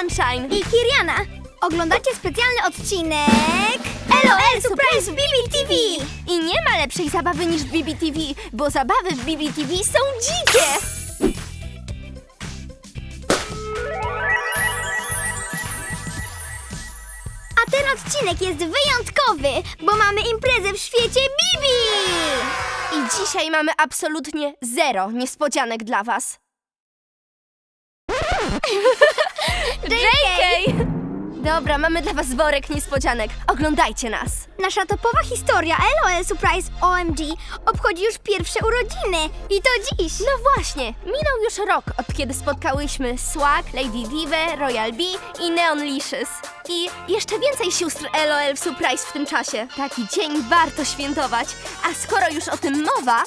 Sunshine. i Kiriana. Oglądacie specjalny odcinek LOL Surprise Bibi TV. I nie ma lepszej zabawy niż w BBTV, bo zabawy w BBTV są dzikie! A ten odcinek jest wyjątkowy, bo mamy imprezę w świecie Bibi. I dzisiaj mamy absolutnie zero niespodzianek dla was. Dobra, mamy dla was worek niespodzianek. Oglądajcie nas. Nasza topowa historia LOL Surprise OMG obchodzi już pierwsze urodziny i to dziś. No właśnie, minął już rok, od kiedy spotkałyśmy Swag, Lady Diva, Royal Bee i Neon Licious. I jeszcze więcej sióstr LOL w Surprise w tym czasie. Taki dzień warto świętować. A skoro już o tym mowa,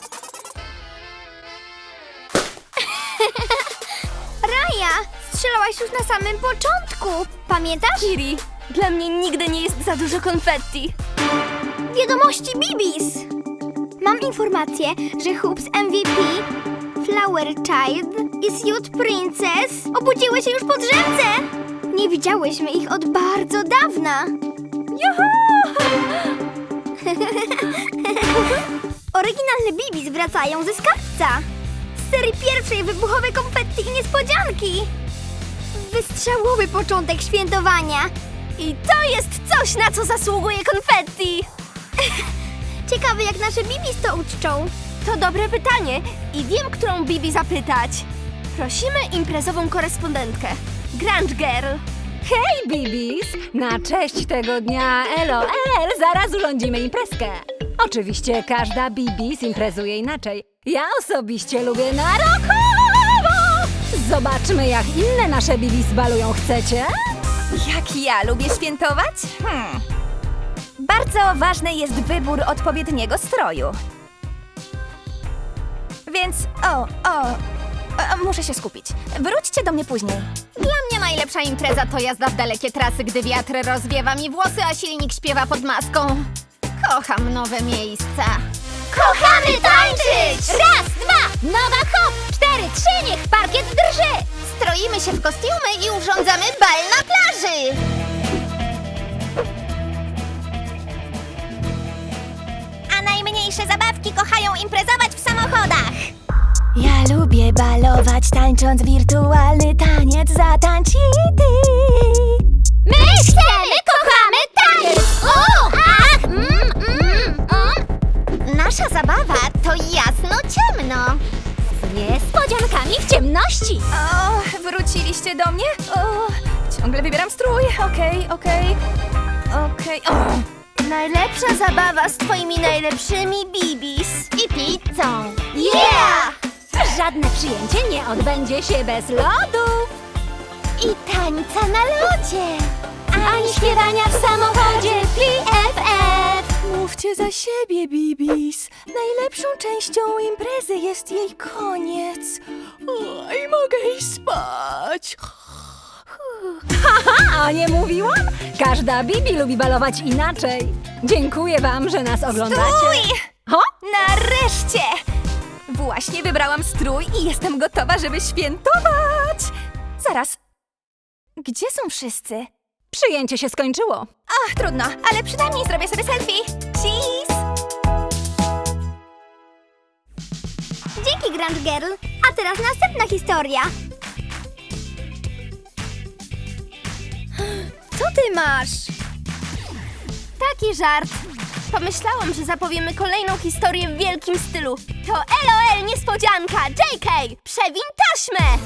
Raja, strzelałaś już na samym początku. Pamiętasz? Kiri, dla mnie nigdy nie jest za dużo konfetti. Wiadomości Bibis! Mam informację, że Hoops MVP, Flower Child i Suit Princess obudziły się już po drzemce. Nie widziałyśmy ich od bardzo dawna. Juhu! Oryginalne Bibis wracają ze skarbca. Z serii pierwszej wybuchowe konfetti i niespodzianki. Wystrzałowy początek świętowania. I to jest coś, na co zasługuje konfetti. Ciekawe jak nasze Bibis to uczczą. To dobre pytanie i wiem, którą Bibi zapytać. Prosimy imprezową korespondentkę, Grunge Girl. Hej, Bibis! Na cześć tego dnia LOL zaraz urządzimy imprezkę. Oczywiście każda Bibis imprezuje inaczej. Ja osobiście lubię na rokowo! Zobaczmy, jak inne nasze Bibis balują. Chcecie? Jak ja lubię świętować? Hmm. Bardzo ważny jest wybór odpowiedniego stroju. Więc, o, o, o, muszę się skupić. Wróćcie do mnie później. Dla mnie najlepsza impreza to jazda w dalekie trasy, gdy wiatr rozwiewa mi włosy, a silnik śpiewa pod maską. Kocham nowe miejsca. Kochamy tańczyć! Raz, dwa, nowa hop! Cztery, trzy, niech parkiet drży! Stroimy się w kostiumy i urządzamy bal na plaży! A najmniejsze zabawki kochają imprezować w samochodach! Ja lubię balować, tańcząc wirtualny taniec zatańcz Najlepsza zabawa z twoimi najlepszymi Bibis. I pizzą. Yeah! Żadne przyjęcie nie odbędzie się bez lodów. I tańca na lodzie. Ani śpiewania w samochodzie PFF. Mówcie za siebie, Bibis. Najlepszą częścią imprezy jest jej koniec. O, I mogę iść spać. A nie mówiłam? Każda Bibi lubi balować inaczej. Dziękuję wam, że nas oglądacie. Stój! Ho? Nareszcie! Właśnie wybrałam strój i jestem gotowa, żeby świętować. Zaraz. Gdzie są wszyscy? Przyjęcie się skończyło. Ach, trudno, ale przynajmniej zrobię sobie selfie. Cheese! Dzięki Grand Girl. A teraz następna historia. Co ty masz? Taki żart. Pomyślałam, że zapowiemy kolejną historię w wielkim stylu. To LOL niespodzianka! JK! Przewin taśmę!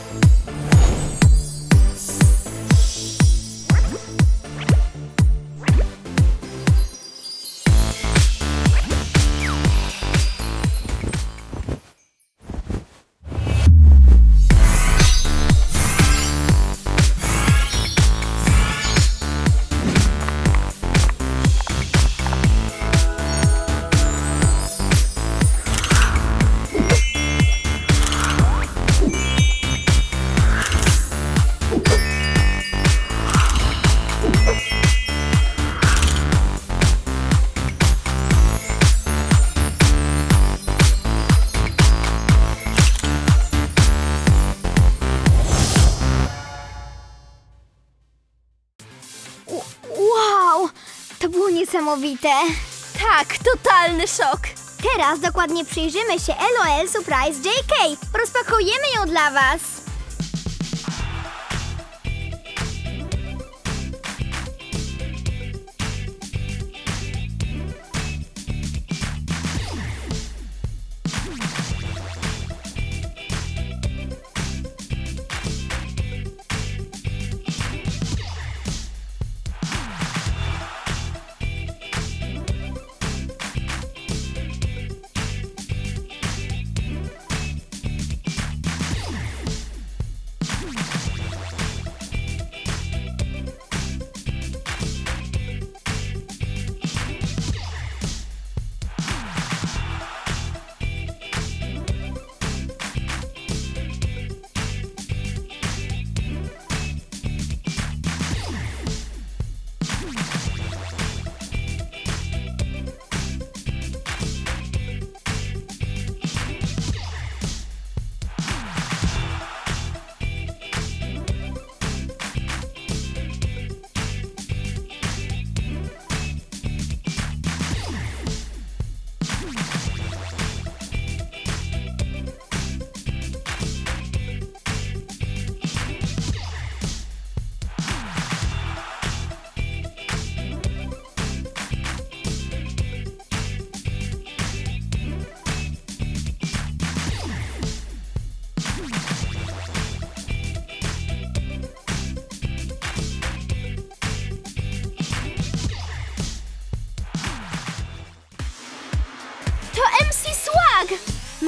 Niesamowite. Tak, totalny szok. Teraz dokładnie przyjrzymy się LOL Surprise JK. Rozpakujemy ją dla Was.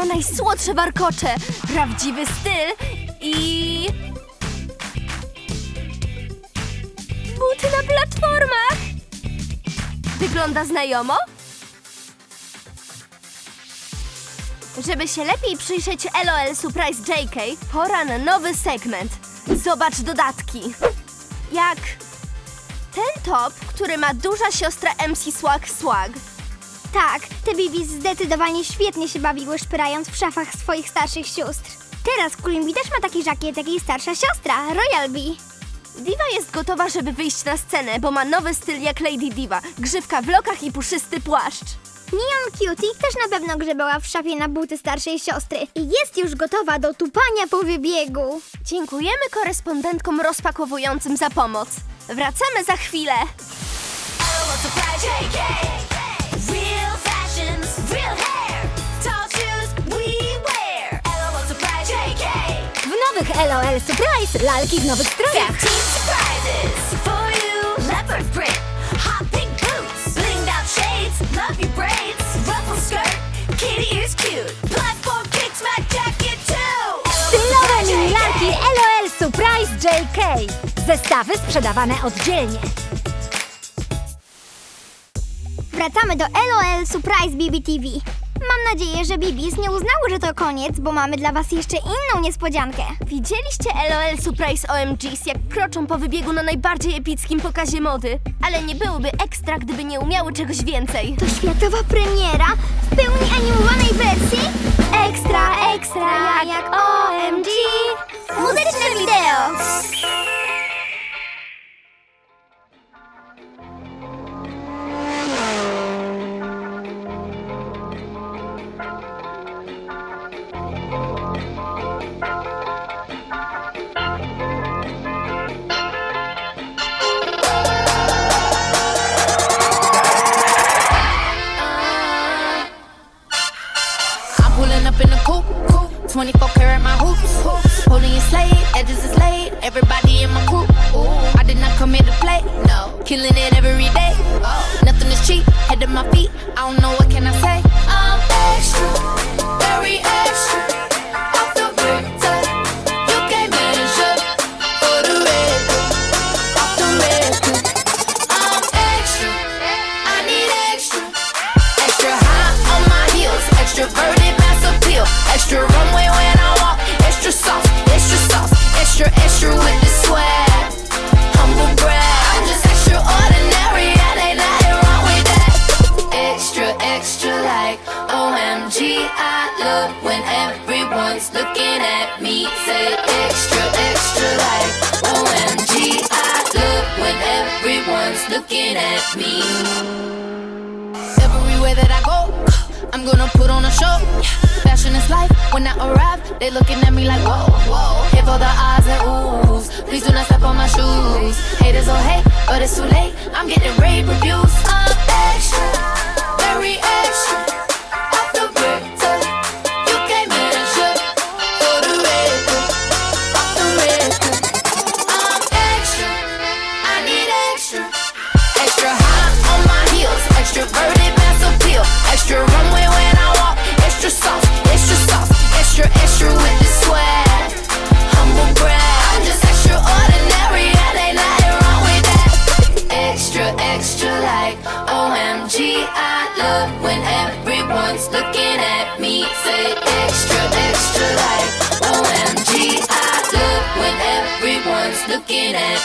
Najsłodsze warkocze, prawdziwy styl i... Buty na platformach! Wygląda znajomo? Żeby się lepiej przyjrzeć LOL Surprise JK, pora na nowy segment. Zobacz dodatki. Jak ten top, który ma duża siostra MC Swag Swag. Tak, te Bibis zdecydowanie świetnie się bawiły szpyrając w szafach swoich starszych sióstr. Teraz Bee też ma taki żakiet jak jej starsza siostra, Royal Bee. Diva jest gotowa, żeby wyjść na scenę, bo ma nowy styl jak Lady Diva. Grzywka w lokach i puszysty płaszcz. Neon Cutie też na pewno grzebała w szafie na buty starszej siostry i jest już gotowa do tupania po wybiegu. Dziękujemy korespondentkom rozpakowującym za pomoc. Wracamy za chwilę. Real cute, platform kicks, my jacket too. Stylowe mini lalki LOL Surprise JK. Zestawy sprzedawane oddzielnie. Wracamy do LOL Surprise BBTV. Mam nadzieję, że Bibis nie uznały, że to koniec, bo mamy dla was jeszcze inną niespodziankę. Widzieliście LOL Surprise OMGs, jak kroczą po wybiegu na najbardziej epickim pokazie mody. Ale nie byłyby ekstra, gdyby nie umiały czegoś więcej. To światowa premiera w pełni animowanej wersji? Ekstra, ekstra, jak OMG! Muzyczne wideo! Everybody in my crew. Ooh, I did not come here to play. No, killing it every day. Oh. Nothing is cheap. Head to my feet. I don't know what I'm gonna put on a show. Fashion is life. When I arrive, they looking at me like whoa, whoa. Here for the eyes and oohs. Please do not step on my shoes. Haters will hate, but it's too late. I'm getting rave reviews. I'm extra, very extra.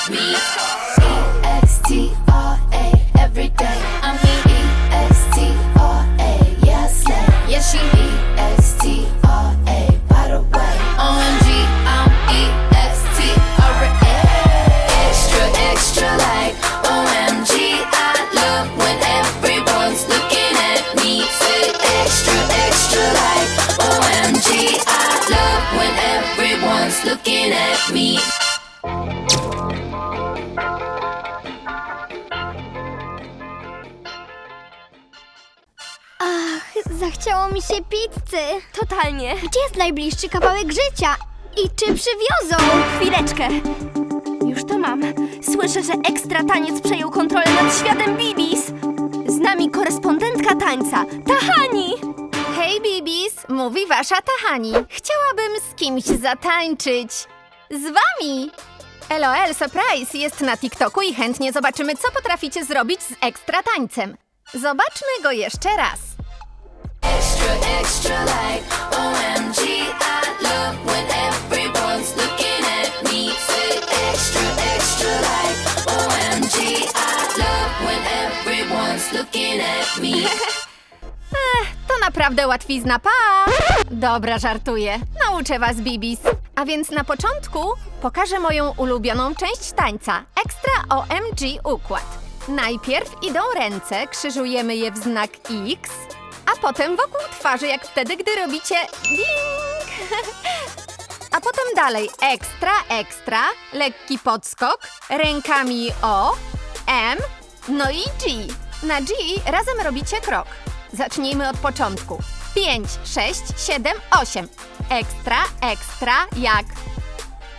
Me. Mi się pizzy. Totalnie. Gdzie jest najbliższy kawałek życia? I czy przywiozą? Chwileczkę. Już to mam. Słyszę, że ekstra taniec przejął kontrolę nad światem Bibis. Z nami korespondentka tańca, Tahani. Hej, Bibis, mówi wasza Tahani. Chciałabym z kimś zatańczyć. Z wami! LOL Surprise jest na TikToku i chętnie zobaczymy, co potraficie zrobić z ekstra tańcem. Zobaczmy go jeszcze raz. Extra, extra like OMG. I love when everyone's looking at me. Say extra, extra like OMG. I love when everyone's looking at me. To naprawdę łatwizna, pa! Dobra, żartuję. Nauczę was, Bibis. A więc na początku pokażę moją ulubioną część tańca. Ekstra OMG układ. Najpierw idą ręce, krzyżujemy je w znak X, a potem wokół twarzy, jak wtedy, gdy robicie ding. A potem dalej ekstra, ekstra, lekki podskok, rękami O, M, no i G. Na G razem robicie krok. Zacznijmy od początku. 5, 6, 7, 8. Ekstra, ekstra, jak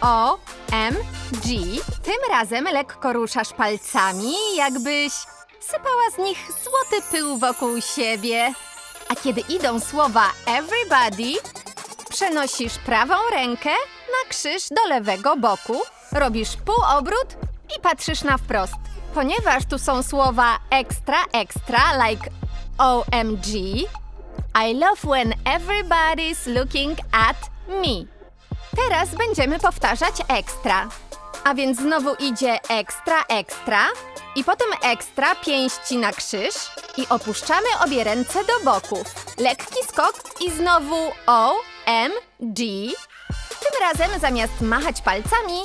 O, M, G. Tym razem lekko ruszasz palcami, jakbyś sypała z nich złoty pył wokół siebie. A kiedy idą słowa everybody, Przenosisz prawą rękę na krzyż do lewego boku, robisz półobrót i patrzysz na wprost. Ponieważ tu są słowa extra, extra, like OMG, I love when everybody's looking at me. Teraz będziemy powtarzać ekstra. A więc znowu idzie ekstra, ekstra i potem ekstra pięści na krzyż i opuszczamy obie ręce do boków. Lekki skok i znowu O, M, G. Tym razem zamiast machać palcami,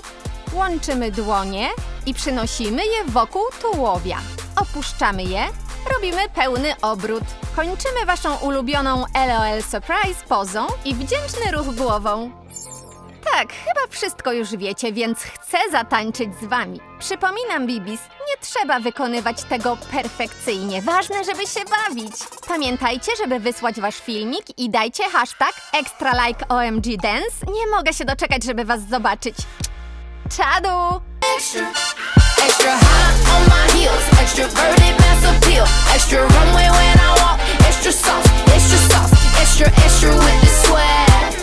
łączymy dłonie i przynosimy je wokół tułowia. Opuszczamy je, robimy pełny obrót. Kończymy waszą ulubioną LOL Surprise pozą i wdzięczny ruch głową. Tak, chyba wszystko już wiecie, więc chcę zatańczyć z wami. Przypominam, Bibis, nie trzeba wykonywać tego perfekcyjnie. Ważne, żeby się bawić. Pamiętajcie, żeby wysłać wasz filmik i dajcie hashtag ExtraLikeOMGDance. Nie mogę się doczekać, żeby was zobaczyć. Czadu! Extra, extra high on my heels. Mass appeal. Extra runway when I walk. Extra sauce, extra sauce, extra extra with the.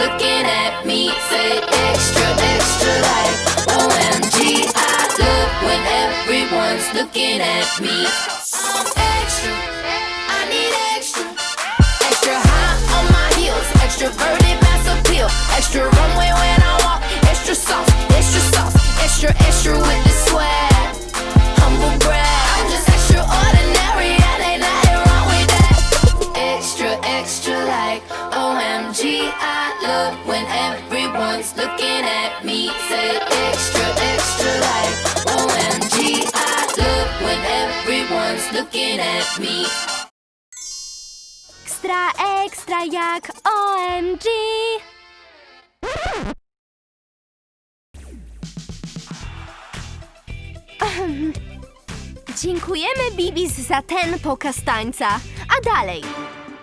Looking at me. Say extra, extra like OMG. I love when everyone's looking at me. I'm extra, I need extra. Extra high on my heels, extroverted mass appeal. Extra runway when I walk, extra sauce, extra sauce, extra extra with looking at me. Ekstra, ekstra jak OMG! Ahem. Dziękujemy Bibis za ten pokaz tańca. A dalej,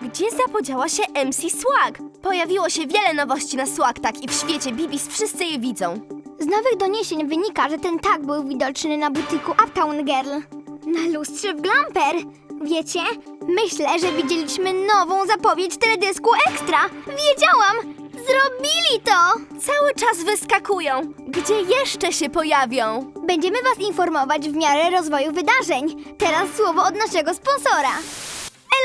gdzie zapodziała się MC Swag? Pojawiło się wiele nowości na Swag tak i w świecie Bibis wszyscy je widzą. Z nowych doniesień wynika, że ten tag był widoczny na butyku Uptown Girl. Na lustrze w Glamper. Wiecie, myślę, że widzieliśmy nową zapowiedź teledysku Ekstra. Wiedziałam! Zrobili to! Cały czas wyskakują. Gdzie jeszcze się pojawią? Będziemy Was informować w miarę rozwoju wydarzeń. Teraz słowo od naszego sponsora.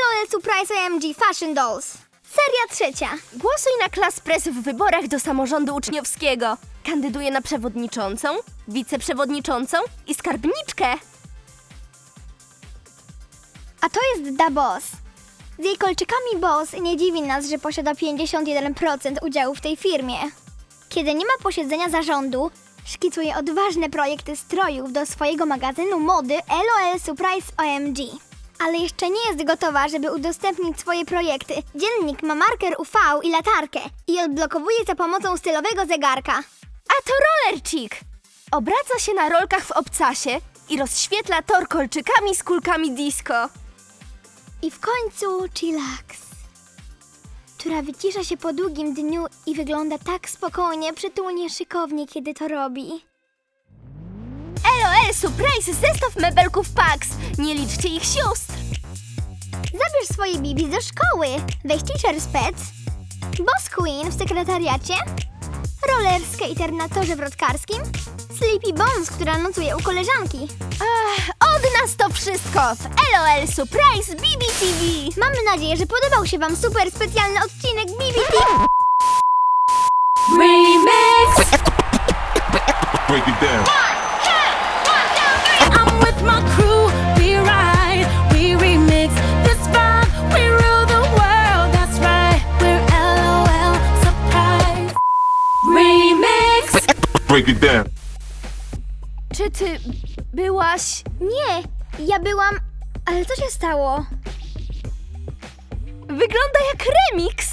LOL Surprise OMG Fashion Dolls. Seria trzecia. Głosuj na klas press w wyborach do samorządu uczniowskiego. Kandyduję na przewodniczącą, wiceprzewodniczącą i skarbniczkę. A to jest Da Boss. Z jej kolczykami Boss nie dziwi nas, że posiada 51% udziału w tej firmie. Kiedy nie ma posiedzenia zarządu, szkicuje odważne projekty strojów do swojego magazynu mody LOL Surprise OMG. Ale jeszcze nie jest gotowa, żeby udostępnić swoje projekty. Dziennik ma marker UV i latarkę i odblokowuje za pomocą stylowego zegarka. A to roller chick. Obraca się na rolkach w obcasie i rozświetla tor kolczykami z kulkami disco. I w końcu Chillax, która wycisza się po długim dniu i wygląda tak spokojnie, przytulnie, szykownie, kiedy to robi. LOL Surprise zestaw mebelków Pax. Nie liczcie ich sióstr. Zabierz swoje bibi do szkoły. Weź Teacher's Pets, Boss Queen w sekretariacie, Roller Skater na torze wrotkarskim, Sleepy Bones, która nocuje u koleżanki. Ach, nas to wszystko w LOL Surprise BBTV. Mamy nadzieję, że podobał się Wam super specjalny odcinek BBT. break it down. I'm with my crew, we ride, we remix this vibe, we rule the world, that's right, we're LOL surprise. Remix. Break it down. Czy ty byłaś... Nie, ja byłam... Ale co się stało? Wygląda jak remix.